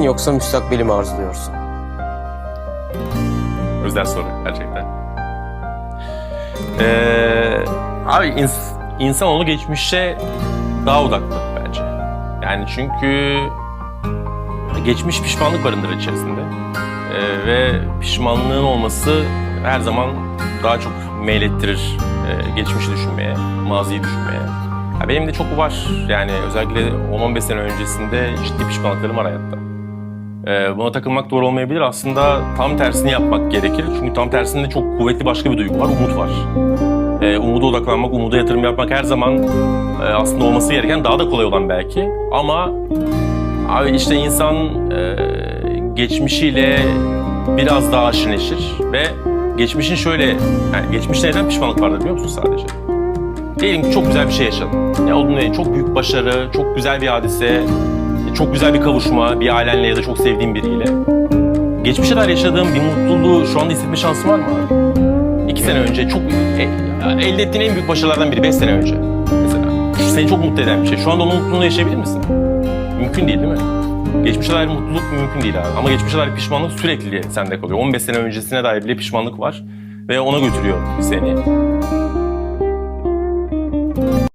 yoksa müstakbeli mi arzuluyorsun? Özel soru gerçekten. Ee, abi ins- insanoğlu geçmişe daha odaklı bence. Yani çünkü geçmiş pişmanlık barındırır içerisinde. Ee, ve pişmanlığın olması her zaman daha çok meylettirir e, geçmişi düşünmeye, maziyi düşünmeye. Ya benim de çok var. Yani özellikle 10-15 sene öncesinde ciddi pişmanlıklarım var hayatta. Ee, buna takılmak doğru olmayabilir. Aslında tam tersini yapmak gerekir. Çünkü tam tersinde çok kuvvetli başka bir duygu var. Umut var. Ee, umuda odaklanmak, umuda yatırım yapmak her zaman e, aslında olması gereken daha da kolay olan belki. Ama abi işte insan e, geçmişiyle biraz daha aşırı ve geçmişin şöyle, yani geçmişte neden pişmanlık vardır biliyor musun sadece? Diyelim ki çok güzel bir şey yaşadın. Ya olduğunda değil, çok büyük başarı, çok güzel bir hadise, çok güzel bir kavuşma, bir ailenle ya da çok sevdiğin biriyle. Geçmişe dair yaşadığın bir mutluluğu şu anda hissetme şansın var mı? İki sene önce çok e, elde ettiğin en büyük başarılardan biri, beş sene önce mesela. Seni çok mutlu eden bir şey. Şu anda onun mutluluğunu yaşayabilir misin? Mümkün değil değil mi? Geçmişe dair mutluluk mümkün değil abi. Ama geçmişe dair pişmanlık sürekli sende kalıyor. 15 sene öncesine dair bile pişmanlık var. Ve ona götürüyor seni.